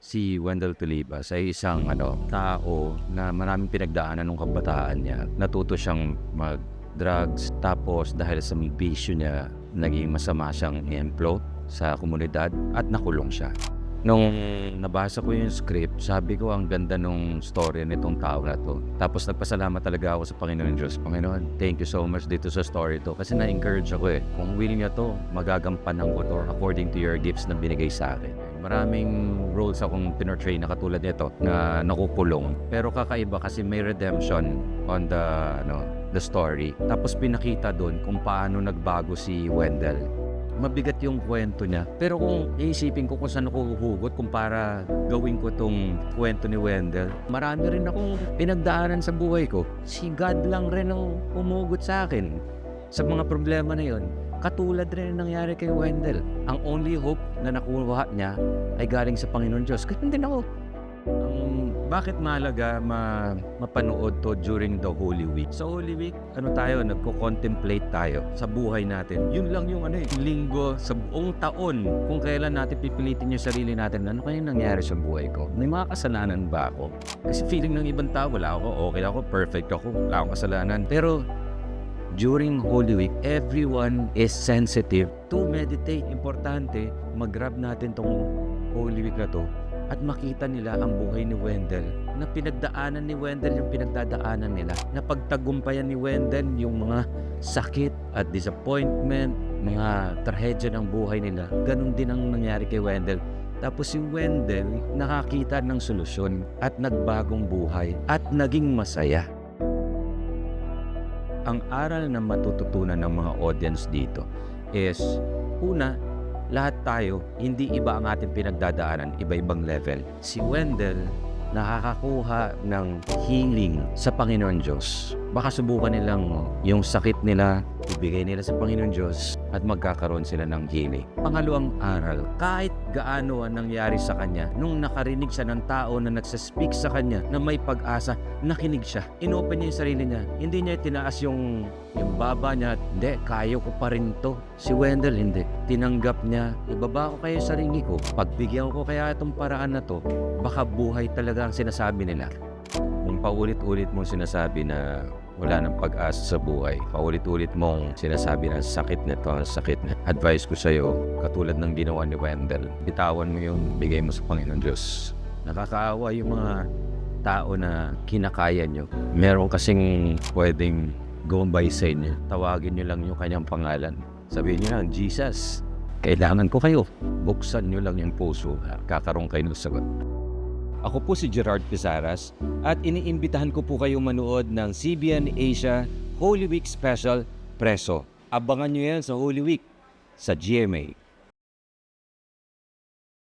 si Wendell Tulibas ay isang ano, tao na maraming pinagdaanan ng kabataan niya. Natuto siyang mag-drugs tapos dahil sa bisyo niya, naging masama siyang emplo sa komunidad at nakulong siya. Nung nabasa ko yung script, sabi ko ang ganda nung story nitong tao na to. Tapos nagpasalamat talaga ako sa Panginoon Diyos. Panginoon, thank you so much dito sa story to. Kasi na-encourage ako eh. Kung willing niya to, magagampanan ko to according to your gifts na binigay sa akin. Maraming roles akong pinortray na katulad nito na nakukulong. Pero kakaiba kasi may redemption on the, ano, the story. Tapos pinakita doon kung paano nagbago si Wendell mabigat yung kwento niya. Pero kung iisipin ko kung saan ako huhugot kung para gawin ko tong kwento ni Wendell, marami rin akong pinagdaanan sa buhay ko. Si God lang rin ang umugot sa akin sa mga problema na yon. Katulad rin ang nangyari kay Wendell. Ang only hope na nakuha niya ay galing sa Panginoon Diyos. Ganun din ako. Ang bakit mahalaga ma mapanood to during the Holy Week? Sa Holy Week, ano tayo, nagko-contemplate tayo sa buhay natin. Yun lang yung ano eh, linggo sa buong taon kung kailan natin pipilitin yung sarili natin, ano kaya nangyari sa buhay ko? May mga kasalanan ba ako? Kasi feeling ng ibang tao, wala ako, okay ako, perfect ako, wala akong kasalanan. Pero during Holy Week, everyone is sensitive to meditate. Importante, mag-grab natin tong Holy Week na to at makita nila ang buhay ni Wendell na pinagdaanan ni Wendell yung pinagdadaanan nila. Na pagtagumpayan ni Wendell yung mga sakit at disappointment mga trahedya ng buhay nila. Ganun din ang nangyari kay Wendell. Tapos si Wendell nakakita ng solusyon at nagbagong buhay at naging masaya ang aral na matututunan ng mga audience dito is una, lahat tayo, hindi iba ang ating pinagdadaanan, iba-ibang level. Si Wendell, nakakakuha ng healing sa Panginoon Diyos. Baka subukan nilang yung sakit nila, ibigay nila sa Panginoon Diyos at magkakaroon sila ng healing. Pangalawang aral, kahit gaano ang nangyari sa kanya, nung nakarinig siya ng tao na nagsaspeak sa kanya na may pag-asa, nakinig siya. Inopen niya yung sarili niya. Hindi niya tinaas yung, yung baba niya. Hindi, kaya ko pa rin to. Si Wendell, hindi. Tinanggap niya, ibaba ko kayo sa sarili ko. Pagbigyan ko kaya itong paraan na to, baka buhay talaga ang sinasabi nila. Kung paulit-ulit mong sinasabi na wala nang pag-asa sa buhay. Paulit-ulit mong sinasabi na sakit nito, ang sakit na. Advice ko sa'yo, katulad ng ginawa ni Wendell, bitawan mo yung bigay mo sa Panginoon Diyos. Nakakaawa yung mga tao na kinakaya nyo. Meron kasing pwedeng gumbay sa inyo. Tawagin nyo lang yung kanyang pangalan. Sabihin nyo lang, Jesus, kailangan ko kayo. Buksan nyo lang yung puso. Kakaroon kayo ng sagot. Ako po si Gerard Pizaras at iniimbitahan ko po kayong manood ng CBN Asia Holy Week Special Preso. Abangan nyo yan sa Holy Week sa GMA.